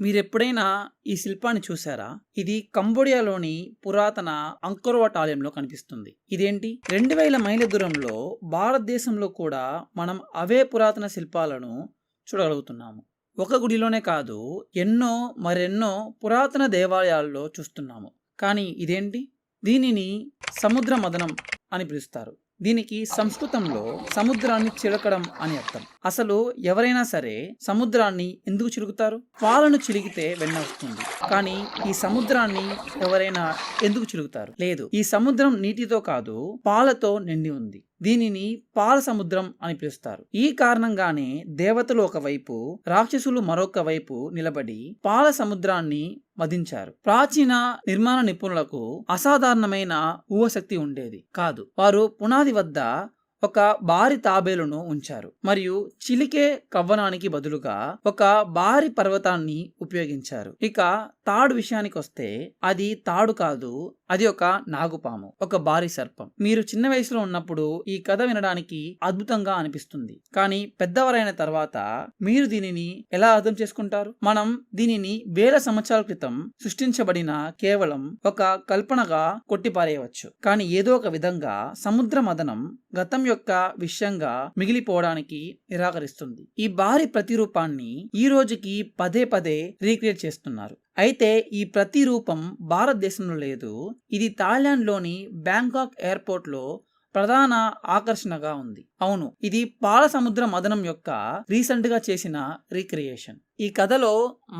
మీరెప్పుడైనా ఈ శిల్పాన్ని చూసారా ఇది కంబోడియాలోని పురాతన అంకోర్వాట్ ఆలయంలో కనిపిస్తుంది. ఇదేంటి? రెండు వేల మైళ్ళ దూరంలో భారతదేశంలో కూడా మనం అవే పురాతన శిల్పాలను చూడగలుగుతున్నాము. ఒక గుడిలోనే కాదు ఎన్నో మరెన్నో పురాతన దేవాలయాల్లో చూస్తున్నాము. కానీ ఇదేంటి? దీనిని సముద్ర మదనం అని పిలుస్తారు. దీనికి సంస్కృతంలో సముద్రాన్ని చిలకడం అని అర్థం. అసలు ఎవరైనా సరే సముద్రాన్ని ఎందుకు చిలుకుతారు? పాలను చిలిగితే వెన్న వస్తుంది. కానీ ఈ సముద్రాన్ని ఎవరైనా ఎందుకు చిలుకుతారు? లేదు. ఈ సముద్రం నీటితో కాదు పాలతో నిండి ఉంది. దీనిని పాల సముద్రం అని పిలుస్తారు. ఈ కారణంగానే దేవతలు ఒకవైపు రాక్షసులు మరొక వైపు నిలబడి పాల సముద్రాన్ని వధించారు. ప్రాచీన నిర్మాణ నిపుణులకు అసాధారణమైన ఊహశక్తి ఉండేది కాదు. వారు పునాది వద్ద ఒక భారీ తాబేలును ఉంచారు. మరియు చిలికే కవ్వనానికి బదులుగా ఒక భారీ పర్వతాన్ని ఉపయోగించారు. ఇక తాడు విషయానికి వస్తే అది తాడు కాదు అది ఒక నాగుపాము ఒక భారీ సర్పం. మీరు చిన్న వయసులో ఉన్నప్పుడు ఈ కథ వినడానికి అద్భుతంగా అనిపిస్తుంది. కానీ పెద్దవారైన తర్వాత మీరు దీనిని ఎలా అర్థం చేసుకుంటారు? మనం దీనిని వేల సంవత్సరాల క్రితం సృష్టించబడిన కేవలం ఒక కల్పనగా కొట్టిపారేయవచ్చు. కానీ ఏదో ఒక విధంగా సముద్ర మదనం గతం యొక్క విషయంగా మిగిలిపోవడానికి నిరాకరిస్తుంది. ఈ భారీ ప్రతిరూపాన్ని ఈ రోజుకి పదే పదే రీక్రియేట్ చేస్తున్నారు. అయితే ఈ ప్రతిరూపం భారతదేశంలో లేదు. ఇది థాయిలాండ్లోని బ్యాంకాక్ ఎయిర్పోర్ట్లో ప్రధాన ఆకర్షణగా ఉంది. అవును ఇది పాల సముద్ర మదనం యొక్క రీసెంట్గా చేసిన రీక్రియేషన్. ఈ కథలో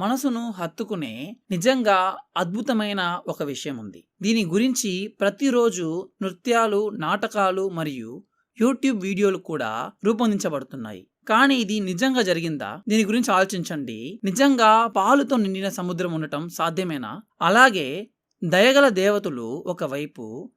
మనసును హత్తుకునే నిజంగా అద్భుతమైన ఒక విషయం ఉంది. దీని గురించి ప్రతిరోజు నృత్యాలు నాటకాలు మరియు యూట్యూబ్ వీడియోలు కూడా రూపొందించబడుతున్నాయి. కానీ ఇది నిజంగా జరిగిందా? దీని గురించి ఆలోచించండి. నిజంగా పాలుతో నిండిన సముద్రం ఉండటం సాధ్యమేనా? అలాగే దయగల దేవతలు ఒకవైపు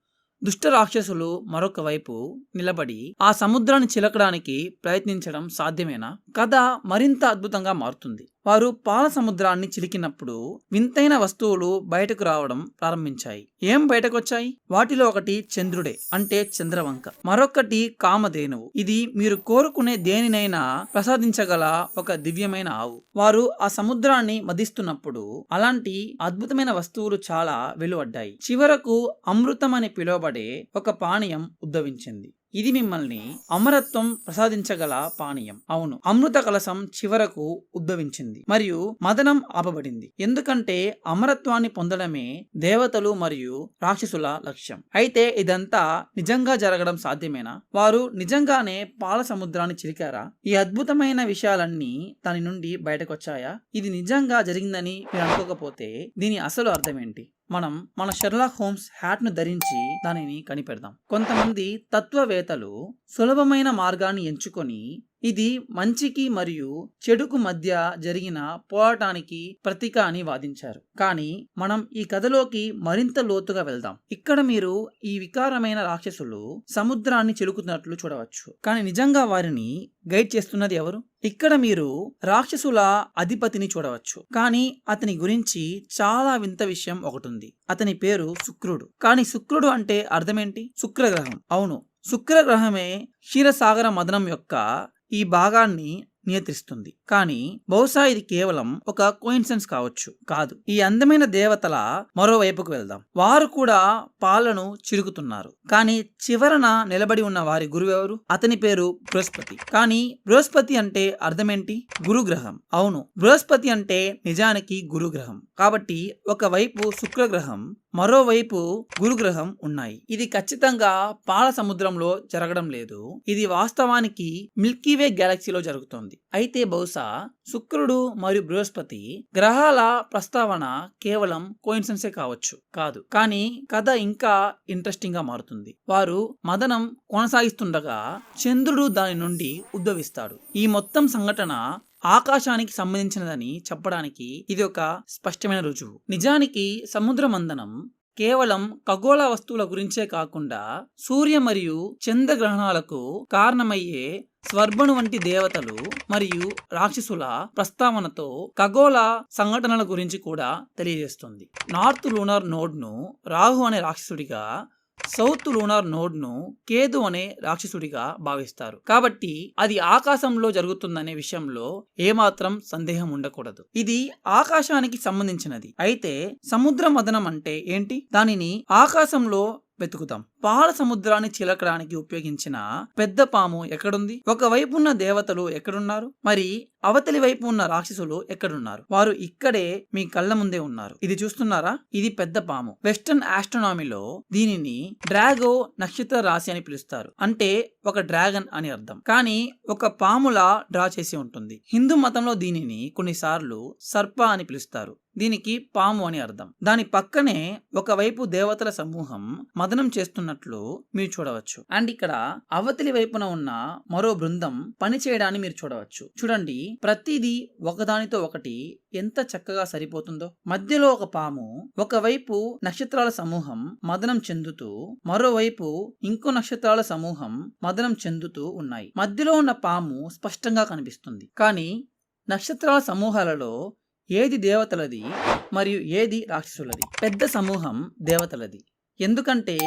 దుష్ట రాక్షసులు మరొక వైపు నిలబడి ఆ సముద్రాన్ని చిలకడానికి ప్రయత్నించడం సాధ్యమేనా? కథ మరింత అద్భుతంగా మారుతుంది. వారు పాల సముద్రాన్ని చిలికినప్పుడు వింతైన వస్తువులు బయటకు రావడం ప్రారంభించాయి. ఏం బయటకొచ్చాయి? వాటిలో ఒకటి చంద్రుడే అంటే చంద్రవంక. మరొకటి కామధేనువు. ఇది మీరు కోరుకునే దేనినైనా ప్రసాదించగల ఒక దివ్యమైన ఆవు. వారు ఆ సముద్రాన్ని మదిస్తున్నప్పుడు అలాంటి అద్భుతమైన వస్తువులు చాలా వెలువడ్డాయి. చివరకు అమృతం అని పిలువబడే ఒక పానీయం ఉద్భవించింది. ఇది మిమ్మల్ని అమరత్వం ప్రసాదించగల పానీయం. అవును అమృత కలసం చివరకు ఉద్భవించింది మరియు మదనం ఆపబడింది. ఎందుకంటే అమరత్వాన్ని పొందడమే దేవతలు మరియు రాక్షసుల లక్ష్యం. అయితే ఇదంతా నిజంగా జరగడం సాధ్యమేనా? వారు నిజంగానే పాల సముద్రాన్ని చిరికారా? ఈ అద్భుతమైన విషయాలన్నీ దాని నుండి బయటకొచ్చాయా? ఇది నిజంగా జరిగిందని మీరు అనుకోకపోతే దీని అసలు అర్థమేంటి? మనం మన షెర్లాక్ హోమ్స్ హ్యాట్ను ధరించి దానిని కనిపెడదాం. కొంతమంది తత్వవేత్తలు సులభమైన మార్గాన్ని ఎంచుకొని ఇది మంచికి మరియు చెడుకు మధ్య జరిగిన పోరాటానికి ప్రతీక అని వాదించారు. కానీ మనం ఈ కథలోకి మరింత లోతుగా వెళ్దాం. ఇక్కడ మీరు ఈ వికారమైన రాక్షసులు సముద్రాన్ని చెలుకుతున్నట్లు చూడవచ్చు. కానీ నిజంగా వారిని గైడ్ చేస్తున్నది ఎవరు? ఇక్కడ మీరు రాక్షసుల అధిపతిని చూడవచ్చు. కానీ అతని గురించి చాలా వింత విషయం ఒకటి ఉంది అతని పేరు శుక్రుడు. కానీ శుక్రుడు అంటే అర్థమేంటి శుక్రగ్రహం. అవును. శుక్రగ్రహమే క్షీరసాగర మదనం యొక్క ఈ భాగాన్ని నియంత్రిస్తుంది. కానీ బహుశా ఇది కేవలం ఒక కోయిన్సెన్స్ కావచ్చు. కాదు. ఈ అందమైన దేవతల మరోవైపుకు వెళ్దాం. వారు కూడా పాలను చిరుకుతున్నారు. కానీ చివరన నిలబడి ఉన్న వారి గురువెవరు అతని పేరు బృహస్పతి. కానీ బృహస్పతి అంటే అర్థమేంటి? గురుగ్రహం. అవును. బృహస్పతి అంటే నిజానికి గురుగ్రహం. కాబట్టి ఒకవైపు శుక్రగ్రహం మరోవైపు గురుగ్రహం ఉన్నాయి. ఇది ఖచ్చితంగా పాల సముద్రంలో జరగడం లేదు. ఇది వాస్తవానికి మిల్కీవే గ్యాలక్సీలో జరుగుతోంది. అయితే బహుశా శుక్రుడు మరియు బృహస్పతి గ్రహాల ప్రస్తావన కేవలం కోయిన్సెన్సే కావచ్చు. కాదు. కానీ కథ ఇంకా ఇంట్రెస్టింగ్గా మారుతుంది. వారు మదనం కొనసాగిస్తుండగా చంద్రుడు దాని నుండి ఉద్భవిస్తాడు. ఈ మొత్తం సంఘటన ఆకాశానికి సంబంధించినదని చెప్పడానికి ఇది ఒక స్పష్టమైన రుజువు. నిజానికి సముద్ర మందనం కేవలం ఖగోళ వస్తువుల గురించే కాకుండా సూర్య మరియు చంద్రగ్రహణాలకు కారణమయ్యే స్వర్భను వంటి దేవతలు మరియు రాక్షసుల ప్రస్తావనతో ఖగోళ సంఘటనల గురించి కూడా తెలియజేస్తుంది. నార్త్ లూనర్ నోడ్ను రాహు అనే రాక్షసుడిగా సౌత్ లూనార్ నోడ్ను కేదు అనే రాక్షసుడిగా భావిస్తారు. కాబట్టి అది ఆకాశంలో జరుగుతుందనే విషయంలో ఏమాత్రం సందేహం ఉండకూడదు. ఇది ఆకాశానికి సంబంధించినది. అయితే సముద్ర మదనం అంటే ఏంటి? దానిని ఆకాశంలో వెతుకుతాం. పాల సముద్రాన్ని చిలకడానికి ఉపయోగించిన పెద్ద పాము ఎక్కడుంది? ఒకవైపు ఉన్న దేవతలు ఎక్కడున్నారు? మరి అవతలి వైపు ఉన్న రాక్షసులు ఎక్కడున్నారు? వారు ఇక్కడే మీ కళ్ళ ముందే ఉన్నారు. ఇది చూస్తున్నారా? ఇది పెద్ద పాము. వెస్టర్న్ ఆస్ట్రోనామీలో దీనిని డ్రాగో నక్షత్ర రాశి అని పిలుస్తారు. అంటే ఒక డ్రాగన్ అని అర్థం. కానీ ఒక పాములా డ్రా చేసి ఉంటుంది. హిందూ మతంలో దీనిని కొన్నిసార్లు సర్ప అని పిలుస్తారు. దీనికి పాము అని అర్థం. దాని పక్కనే ఒకవైపు దేవతల సమూహం మదనం చేస్తున్నట్లు మీరు చూడవచ్చు. అండ్ ఇక్కడ అవతలి వైపున ఉన్న మరో బృందం పని చేయడాన్ని మీరు చూడవచ్చు. చూడండి ప్రతిదీ ఒకదానితో ఒకటి ఎంత చక్కగా సరిపోతుందో. మధ్యలో ఒక పాము ఒకవైపు నక్షత్రాల సమూహం మదనం చెందుతూ మరోవైపు ఇంకో నక్షత్రాల సమూహం మదనం చెందుతూ ఉన్నాయి. మధ్యలో ఉన్న పాము స్పష్టంగా కనిపిస్తుంది. కానీ నక్షత్రాల సమూహాలలో ఏది దేవతలది మరియు ఏది రాక్షసులది? పెద్ద సమూహం దేవతలది. ఎందుకంటే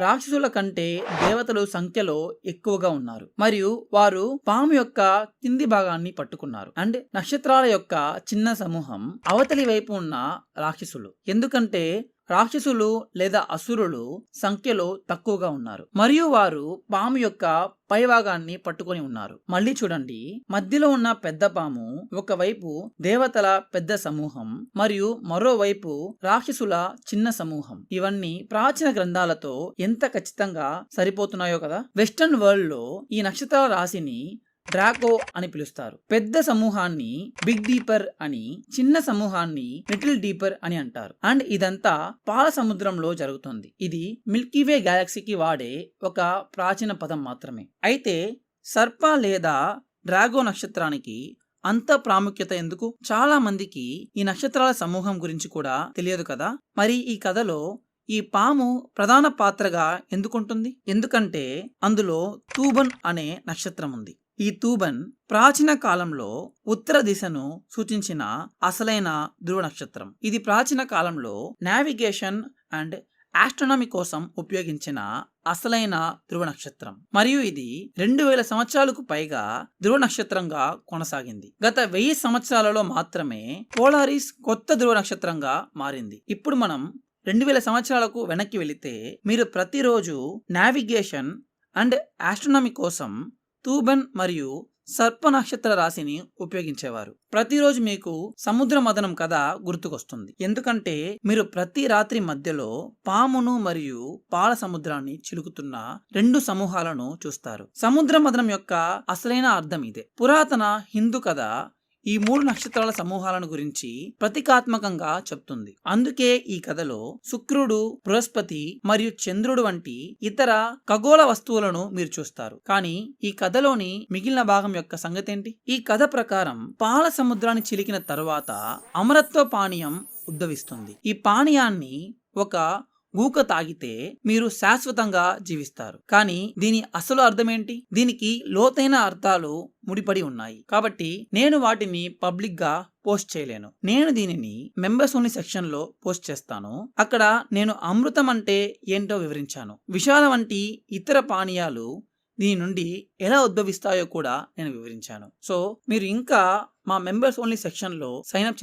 రాక్షసుల కంటే దేవతలు సంఖ్యలో ఎక్కువగా ఉన్నారు. మరియు వారు పాము యొక్క కింది భాగాన్ని పట్టుకున్నారు. అండ్ నక్షత్రాల యొక్క చిన్న సమూహం అవతలి వైపు ఉన్న రాక్షసులు. ఎందుకంటే రాక్షసులు లేదా అసురులు సంఖ్యలో తక్కువగా ఉన్నారు. మరియు వారు పాము యొక్క పైభాగాన్ని పట్టుకొని ఉన్నారు. మళ్ళీ చూడండి. మధ్యలో ఉన్న పెద్ద పాము ఒకవైపు దేవతల పెద్ద సమూహం మరియు మరోవైపు రాక్షసుల చిన్న సమూహం. ఇవన్నీ ప్రాచీన గ్రంథాలతో ఎంత ఖచ్చితంగా సరిపోతున్నాయో కదా? వెస్టర్న్ వరల్డ్లో ఈ నక్షత్రాల రాశిని డ్రాకో అని పిలుస్తారు. పెద్ద సమూహాన్ని బిగ్ డీపర్ అని చిన్న సమూహాన్ని లిటిల్ డీపర్ అని అంటారు. అండ్ ఇదంతా పాల సముద్రంలో జరుగుతుంది. ఇది మిల్కీవే గ్యాలక్సీకి వాడే ఒక ప్రాచీన పదం మాత్రమే. అయితే సర్ప లేదా డ్రాగో నక్షత్రానికి అంత ప్రాముఖ్యత ఎందుకు? చాలా మందికి ఈ నక్షత్రాల సమూహం గురించి కూడా తెలియదు కదా. మరి ఈ కథలో ఈ పాము ప్రధాన పాత్రగా ఎందుకుంటుంది? ఎందుకంటే అందులో తూబన్ అనే నక్షత్రం ఉంది. ఈ తూబన్ ప్రాచీన కాలంలో ఉత్తర దిశను సూచించిన అసలైన ధ్రువ నక్షత్రం. ఇది ప్రాచీన కాలంలో నావిగేషన్ అండ్ ఆస్ట్రోనమీ కోసం ఉపయోగించిన అసలైన ధ్రువ నక్షత్రం. మరియు ఇది రెండు వేల సంవత్సరాలకు పైగా ధ్రువ నక్షత్రంగా కొనసాగింది. గత వెయ్యి సంవత్సరాలలో మాత్రమే పోలారిస్ కొత్త ధ్రువ నక్షత్రంగా మారింది. ఇప్పుడు మనం రెండు వేల సంవత్సరాలకు వెనక్కి వెళితే మీరు ప్రతిరోజు నావిగేషన్ అండ్ ఆస్ట్రోనమీ కోసం తూబన్ మరియు సర్ప నక్షత్ర రాశిని ఉపయోగించేవారు. ప్రతిరోజు మీకు సముద్ర మదనం కథ గుర్తుకొస్తుంది. ఎందుకంటే మీరు ప్రతి రాత్రి మధ్యలో పామును మరియు పాల సముద్రాన్ని చిలుకుతున్న రెండు సమూహాలను చూస్తారు. సముద్ర మదనం యొక్క అసలైన అర్థం ఇదే. పురాతన హిందూ కథ ఈ మూడు నక్షత్రాల సమూహాలను గురించి ప్రతీకాత్మకంగా చెప్తుంది. అందుకే ఈ కథలో శుక్రుడు బృహస్పతి మరియు చంద్రుడు వంటి ఇతర ఖగోళ వస్తువులను మీరు చూస్తారు. కానీ ఈ కథలోని మిగిలిన భాగం యొక్క సంగతి ఏంటి ఈ కథ ప్రకారం పాల సముద్రాన్ని చిలికిన తరువాత అమరత్వ పానీయం ఉద్భవిస్తుంది. ఈ పానీయాన్ని ఒక గూక తాగితే మీరు శాశ్వతంగా జీవిస్తారు. కానీ దీని అసలు అర్థమేంటి? దీనికి లోతైన అర్థాలు ముడిపడి ఉన్నాయి. కాబట్టి నేను వాటిని పబ్లిక్గా పోస్ట్ చేయలేను. నేను దీనిని మెంబర్స్ ఓన్లీ సెక్షన్లో పోస్ట్ చేస్తాను. అక్కడ నేను అమృతం అంటే ఏంటో వివరించాను. విషాల వంటి ఇతర పానీయాలు దీని నుండి ఎలా ఉద్భవిస్తాయో కూడా నేను వివరించాను. సో మీరు ఇంకా మా మెంబర్స్ ఓన్లీ సెక్షన్లో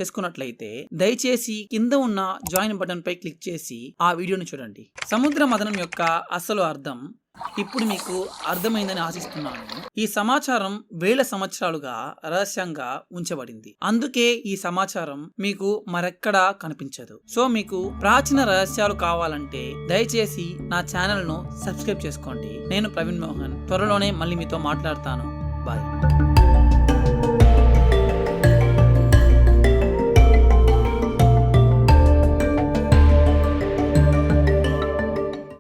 చేసుకున్నట్లయితే దయచేసి కింద ఉన్న జాయిన్ బటన్ పై క్లిక్ చేసి ఆ వీడియోని చూడండి. సముద్ర మదనం యొక్క అసలు అర్థం ఇప్పుడు మీకు అర్థమైందని ఆశిస్తున్నాను. ఈ సమాచారం వేల సంవత్సరాలుగా రహస్యంగా ఉంచబడింది. అందుకే ఈ సమాచారం మీకు మరెక్కడా కనిపించదు. సో మీకు ప్రాచీన రహస్యాలు కావాలంటే దయచేసి నా ఛానల్ను సబ్స్క్రైబ్ చేసుకోండి. నేను ప్రవీణ్ మోహన్. త్వరలోనే మళ్ళీ మీతో మాట్లాడతాను. బాయ్.